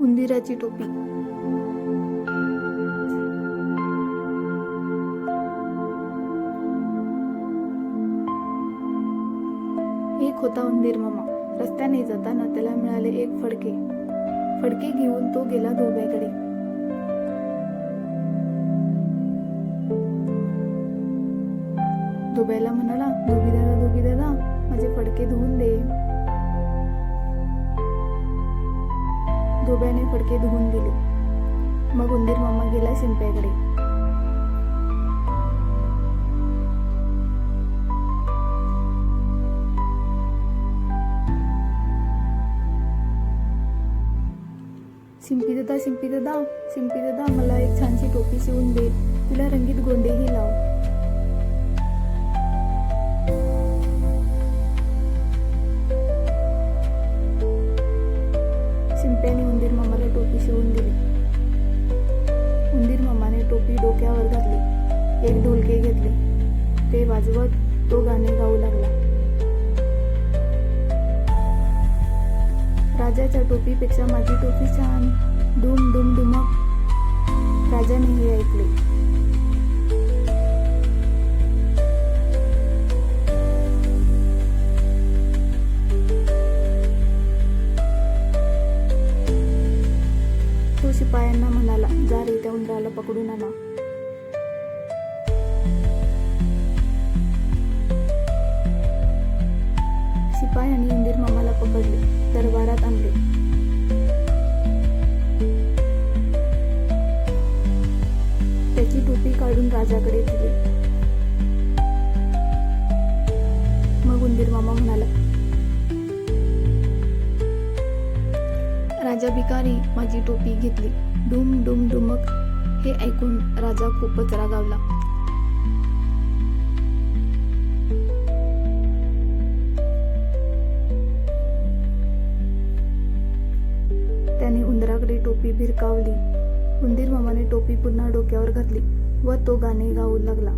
उंदीराची टोपी. एक होता उंदीर मामा. रस्त्याने जाताना त्याला मिळाले एक फडके. फडके घेऊन तो गेला धोब्याकडे. धोब्याला म्हणाला धोबी दादा धोबी दादा माझे फडके धुवून दे. धोब्याने फडके धुवून दिले. मग उंदीर मामा गेला शिंप्याकडे. शिंपी दादा शिंपी दादा शिंपी दादा मला एक छानशी टोपी शिवून दे. तिला रंगीत गोंडेही लाव. टोपी डोक्यावर घातली. एक ढोलके घेतले. ते वाजवत तो गाणे गाऊ लागला. राजाच्या टोपीपेक्षा माझी टोपी छान. डुम डुम डुमक राजाने हे ऐकले. तो शिपायांना म्हणाला जा रे त्या उंदराला पकडून आणा. शिपायांनी उंदीर मामाला पकडले दरबारात आणले. त्याची टोपी काढून राजाकडे दिली. मग उंदीर मामा म्हणाला राजा भिकारी माझी टोपी घेतली. डुम डुम डुमक. हे ऐकून राजा खूपच रागावला. टोपी भिरकावली. उंदीर मामाने टोपी पुन्हा डोक्यावर घातली व तो गाणे गाऊ लागला.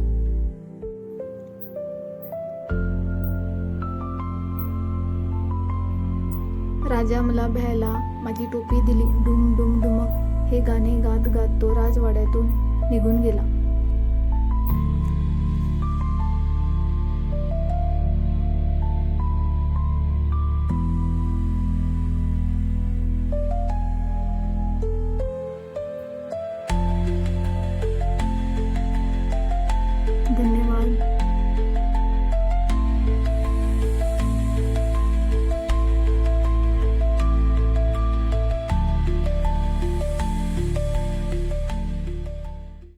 राजा मला भ्यायला माझी टोपी दिली डुम डुम डुमक. हे गाणे गात गात तो राजवाड्यातून निघून गेला.